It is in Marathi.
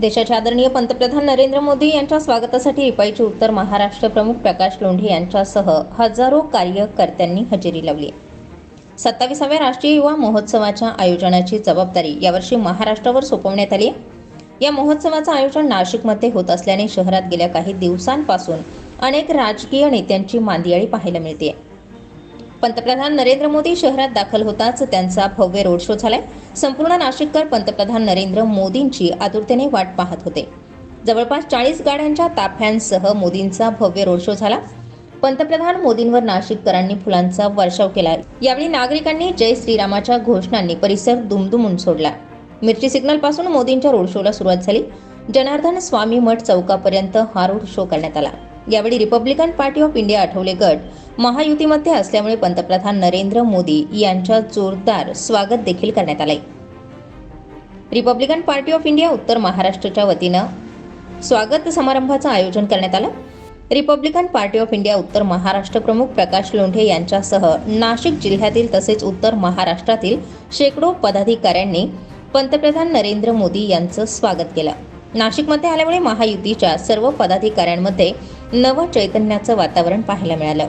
देशाचे आदरणीय पंतप्रधान नरेंद्र मोदी यांच्या स्वागतासाठी रिपाईचे उत्तर महाराष्ट्र प्रमुख प्रकाश लोंढे यांच्यासह हजारो कार्यकर्त्यांनी हजेरी लावली. सत्तावीसाव्या राष्ट्रीय युवा महोत्सवाच्या आयोजनाची जबाबदारी यावर्षी महाराष्ट्रावर सोपवण्यात आली आहे. या महोत्सवाचं आयोजन नाशिकमध्ये होत असल्याने शहरात गेल्या काही दिवसांपासून अनेक राजकीय नेत्यांची मांदियाळी पाहायला मिळते. पंतप्रधान नरेंद्र मोदी शहरात दाखल होताच त्यांचा भव्य रोड शो झालाय. संपूर्ण नाशिककर पंतप्रधान नरेंद्र मोदींची आतुरतेने वाट पाहत होते. जवळपास चाळीस गाड्यांच्या ताफ्यांसह मोदींचा भव्य रोड शो झाला. पंतप्रधान मोदींवर नाशिककरांनी फुलांचा वर्षाव केला यावेळी नागरिकांनी जय श्रीरामाच्या घोषणांनी परिसर दुमदुमून सोडला. मिरची सिग्नलपासून मोदींच्या रोड शोला सुरुवात झाली. जनार्दन स्वामी मठ चौकापर्यंत हा रोड शो करण्यात आला. यावेळी Republican party of India Athawale गट महायुतीमध्ये असल्यामुळे पंतप्रधान नरेंद्र मोदी यांच्या जोरदार स्वागत देखील करण्यात आले रिपब्लिकन पार्टी ऑफ इंडिया उत्तर महाराष्ट्राच्या वतीनं स्वागत समारंभाचं आयोजन करण्यात आलं. रिपब्लिकन पार्टी ऑफ इंडिया उत्तर महाराष्ट्र प्रमुख प्रकाश लोंढे यांच्यासह नाशिक जिल्ह्यातील तसेच उत्तर महाराष्ट्रातील शेकडो पदाधिकाऱ्यांनी पंतप्रधान नरेंद्र मोदी यांचं स्वागत केलं. नाशिकमध्ये आल्यामुळे महायुतीच्या सर्व पदाधिकाऱ्यांमध्ये नव चैतन्याचं वातावरण पाहायला मिळालं.